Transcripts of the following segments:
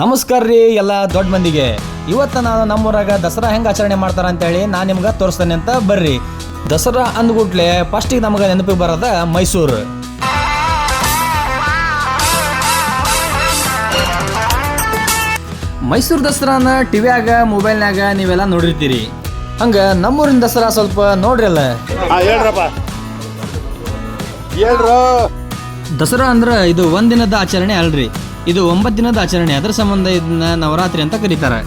ನಮಸ್ಕಾರ ರೀ ಎಲ್ಲ ದೊಡ್ಡ ಮಂದಿಗೆ. ಇವತ್ತು ನಾನು ನಮ್ಮೂರಾಗ ದಸರಾ ಹೆಂಗೆ ಆಚರಣೆ ಮಾಡ್ತಾರ ಅಂತೇಳಿ ನಾನು ನಿಮ್ಗೆ ತೋರಿಸ್ತೇನೆ ಅಂತ ಬರ್ರಿ. ದಸರಾ ಅಂದ್ಗುಟ್ಲೆ ಫಸ್ಟಿಗೆ ನಮಗೆ ನೆನಪಿಗೆ ಬರೋದ ಮೈಸೂರು. ಮೈಸೂರು ದಸರಾನ ಟಿವಿಯಾಗ ಮೊಬೈಲ್ನಾಗ ನೀವೆಲ್ಲ ನೋಡಿರ್ತೀರಿ. ಹಂಗ ನಮ್ಮೂರಿನ ದಸರಾ ಸ್ವಲ್ಪ ನೋಡ್ರಲ್ಲ. ಅಲ್ಲ ಹೇಳ್ರಪ್ಪ. ಹೇಳ್ರು. ದಸರಾ ಅಂದ್ರೆ ಇದು ಒಂದಿನದ ಆಚರಣೆ ಅಲ್ರಿ. ಇದು ಒಂಬತ್ತು ದಿನದ ಆಚರಣೆ. ಅದರ ಸಂಬಂಧ ಇದನ್ನ ನವರಾತ್ರಿ ಅಂತ ಕರೀತಾರೆ.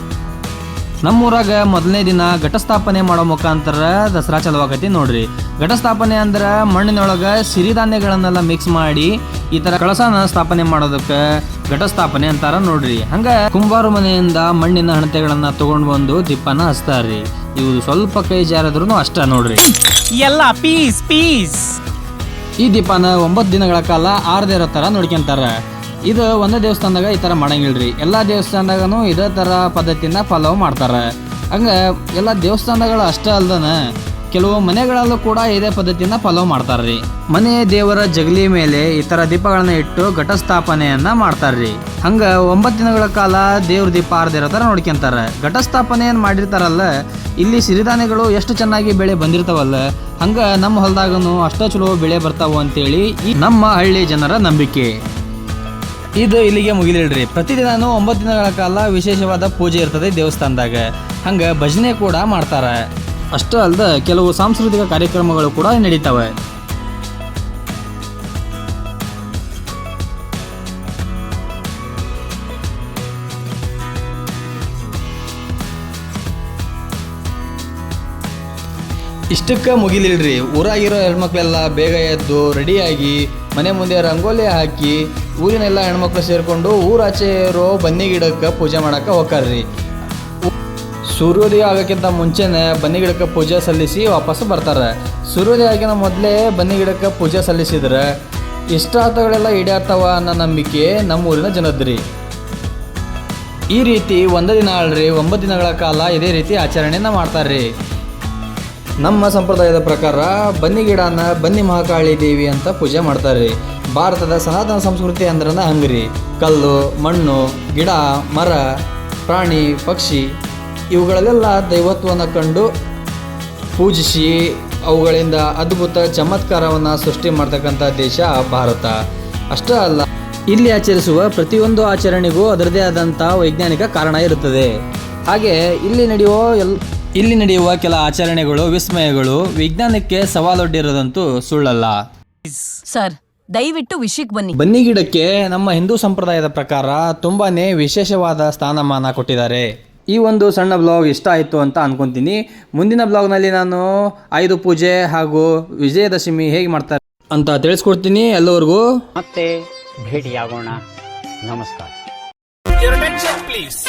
ನಮ್ಮೂರಾಗ ಮೊದಲನೇ ದಿನ ಘಟಸ್ಥಾಪನೆ ಮಾಡೋ ಮುಖಾಂತರ ದಸರಾ ಚಲುವಾಗತಿ ನೋಡ್ರಿ. ಘಟಸ್ಥಾಪನೆ ಅಂದ್ರೆ ಮಣ್ಣಿನೊಳಗೆ ಸಿರಿಧಾನ್ಯಗಳನ್ನೆಲ್ಲ ಮಿಕ್ಸ್ ಮಾಡಿ ಈ ತರ ಕಳಸನ ಸ್ಥಾಪನೆ ಮಾಡೋದಕ್ಕೆ ಘಟಸ್ಥಾಪನೆ ಅಂತಾರ ನೋಡ್ರಿ. ಹಂಗ ಕುಂಬಾರು ಮನೆಯಿಂದ ಮಣ್ಣಿನ ಹಣತೆಗಳನ್ನ ತಗೊಂಡ್ ಬಂದು ದೀಪನ ಹಚ್ತಾರ್ರಿ. ಇವು ಸ್ವಲ್ಪ ಕೈ ಜಾರದ್ರು ಅಷ್ಟ ನೋಡ್ರಿ. ಎಲ್ಲ ಪೀಸ್ ಪೀಸ್ ಈ ದೀಪನ ಒಂಬತ್ತು ದಿನಗಳ ಕಾಲ ಆರದೇ ಇರೋ ತರ ನೋಡ್ಕೊಂತಾರ. ಇದು ಒಂದೇ ದೇವಸ್ಥಾನದಾಗ ಈ ಥರ ಮಾಡಂಗಿಲ್ರಿ. ಎಲ್ಲ ದೇವಸ್ಥಾನದಾಗೂ ಇದೇ ಥರ ಪದ್ಧತಿನ ಫಾಲೋ ಮಾಡ್ತಾರೆ. ಹಂಗೆ ಎಲ್ಲ ದೇವಸ್ಥಾನಗಳು ಅಷ್ಟೇ ಅಲ್ದನ ಕೆಲವು ಮನೆಗಳಲ್ಲೂ ಕೂಡ ಇದೇ ಪದ್ಧತಿನ ಫಾಲೋ ಮಾಡ್ತಾರ್ರಿ. ಮನೆ ದೇವರ ಜಗಲಿ ಮೇಲೆ ಈ ಥರ ದೀಪಗಳನ್ನ ಇಟ್ಟು ಘಟಸ್ಥಾಪನೆಯನ್ನು ಮಾಡ್ತಾರೆ ರೀ ಹಂಗ ಒಂಬತ್ತು ದಿನಗಳ ಕಾಲ ದೇವ್ರ ದೀಪ ಆರ್ದಿರೋ ಥರ ನೋಡ್ಕೊಂತಾರ. ಘಟಸ್ಥಾಪನೆ ಏನ್ ಮಾಡಿರ್ತಾರಲ್ಲ, ಇಲ್ಲಿ ಸಿರಿಧಾನ್ಯಗಳು ಎಷ್ಟು ಚೆನ್ನಾಗಿ ಬೆಳೆ ಬಂದಿರ್ತಾವಲ್ಲ, ಹಂಗ ನಮ್ಮ ಹೊಲದಾಗನು ಅಷ್ಟೇ ಚಲೋ ಬೆಳೆ ಬರ್ತಾವ ಅಂತೇಳಿ ನಮ್ಮ ಹಳ್ಳಿ ಜನರ ನಂಬಿಕೆ. ಇದು ಇಲ್ಲಿಗೆ ಮುಗಿಲಿಡ್ರಿ ಪ್ರತಿದಿನಾನು ಒಂಬತ್ತು ದಿನಗಳ ಕಾಲ ವಿಶೇಷವಾದ ಪೂಜೆ ಇರ್ತದೆ ದೇವಸ್ಥಾನದಾಗ. ಹಂಗ ಭಜನೆ ಕೂಡ ಮಾಡ್ತಾರೆ. ಅಷ್ಟೇ ಅಲ್ಲದೆ ಕೆಲವು ಸಾಂಸ್ಕೃತಿಕ ಕಾರ್ಯಕ್ರಮಗಳು ಕೂಡ ನಡೀತಾವೆ. ಇಷ್ಟಕ್ಕೆ ಮುಗಿಲಿಲ್ರಿ ಊರಾಗಿರೋ ಹೆಣ್ಮಕ್ಳೆಲ್ಲ ಬೇಗ ಎದ್ದು ರೆಡಿಯಾಗಿ ಮನೆ ಮುಂದೆ ರಂಗೋಲಿ ಹಾಕಿ ಊರಿನೆಲ್ಲ ಹೆಣ್ಮಕ್ಳು ಸೇರಿಕೊಂಡು ಊರಾಚೆ ಇರೋ ಬನ್ನಿ ಗಿಡಕ್ಕೆ ಪೂಜೆ ಮಾಡಕ್ಕೆ ಹೋಗ್ತಾರ್ರಿ ಸೂರ್ಯೋದಯ ಆಗೋಕ್ಕಿಂತ ಮುಂಚೆನೇ ಬನ್ನಿ ಗಿಡಕ್ಕೆ ಪೂಜೆ ಸಲ್ಲಿಸಿ ವಾಪಸ್ ಬರ್ತಾರೆ. ಸೂರ್ಯೋದಯ ಆಗಿನ ಮೊದಲೇ ಬನ್ನಿ ಗಿಡಕ್ಕೆ ಪೂಜೆ ಸಲ್ಲಿಸಿದ್ರೆ ಇಷ್ಟಾರ್ಥಗಳೆಲ್ಲ ಈಡೇರ್ತಾವ ಅನ್ನೋ ನಂಬಿಕೆ ನಮ್ಮ ಊರಿನ ಜನದ್ರಿ. ಈ ರೀತಿ ಒಂದು ದಿನ ಅಲ್ರಿ, ಒಂಬತ್ತು ದಿನಗಳ ಕಾಲ ಇದೇ ರೀತಿ ಆಚರಣೆಯನ್ನು ಮಾಡ್ತಾರ್ರಿ. ನಮ್ಮ ಸಂಪ್ರದಾಯದ ಪ್ರಕಾರ ಬನ್ನಿ ಗಿಡನ ಬನ್ನಿ ಮಹಾಕಾಳಿ ದೇವಿ ಅಂತ ಪೂಜೆ ಮಾಡ್ತಾರೆ. ಭಾರತದ ಸನಾತನ ಸಂಸ್ಕೃತಿ ಅಂದ್ರೆ ಹಂಗ್ರಿ ಕಲ್ಲು, ಮಣ್ಣು, ಗಿಡ, ಮರ, ಪ್ರಾಣಿ, ಪಕ್ಷಿ ಇವುಗಳಲ್ಲೆಲ್ಲ ದೈವತ್ವವನ್ನು ಕಂಡು ಪೂಜಿಸಿ ಅವುಗಳಿಂದ ಅದ್ಭುತ ಚಮತ್ಕಾರವನ್ನು ಸೃಷ್ಟಿ ಮಾಡ್ತಕ್ಕಂಥ ದೇಶ ಭಾರತ. ಅಷ್ಟೇ ಅಲ್ಲ, ಇಲ್ಲಿ ಆಚರಿಸುವ ಪ್ರತಿಯೊಂದು ಆಚರಣೆಗೂ ಅದರದೇ ಆದಂಥ ವೈಜ್ಞಾನಿಕ ಕಾರಣ ಇರುತ್ತದೆ. ಹಾಗೆ ಇಲ್ಲಿ ನಡೆಯುವ ಎಲ್ ಇಲ್ಲಿ ನಡೆಯುವ ಕೆಲ ಆಚರಣೆಗಳು ವಿಸ್ಮಯಗಳು ವಿಜ್ಞಾನಕ್ಕೆ ಸವಾಲೊಡ್ಡಿರೋದಂತೂ ಸುಳ್ಳಲ್ಲ. ಸರ್ ದಯವಿಟ್ಟು ವಿಷಯಕ್ಕೆ ಬನ್ನಿ. ಬನ್ನಿ ಗಿಡಕ್ಕೆ ನಮ್ಮ ಹಿಂದೂ ಸಂಪ್ರದಾಯದ ಪ್ರಕಾರ ತುಂಬಾನೇ ವಿಶೇಷವಾದ ಸ್ಥಾನಮಾನ ಕೊಟ್ಟಿದ್ದಾರೆ. ಈ ಒಂದು ಸಣ್ಣ ಬ್ಲಾಗ್ ಇಷ್ಟ ಆಯಿತು ಅಂತ ಅನ್ಕೊಂತೀನಿ. ಮುಂದಿನ ಬ್ಲಾಗ್ನಲ್ಲಿ ನಾನು ಆಯುಧ ಪೂಜೆ ಹಾಗೂ ವಿಜಯದಶಮಿ ಹೇಗೆ ಮಾಡ್ತಾರೆ ಅಂತ ತಿಳಿಸ್ಕೊಡ್ತೀನಿ ಎಲ್ಲರಿಗೂ. ಮತ್ತೆ ಭೇಟಿಯಾಗೋಣ. ನಮಸ್ಕಾರ. Your attention, please.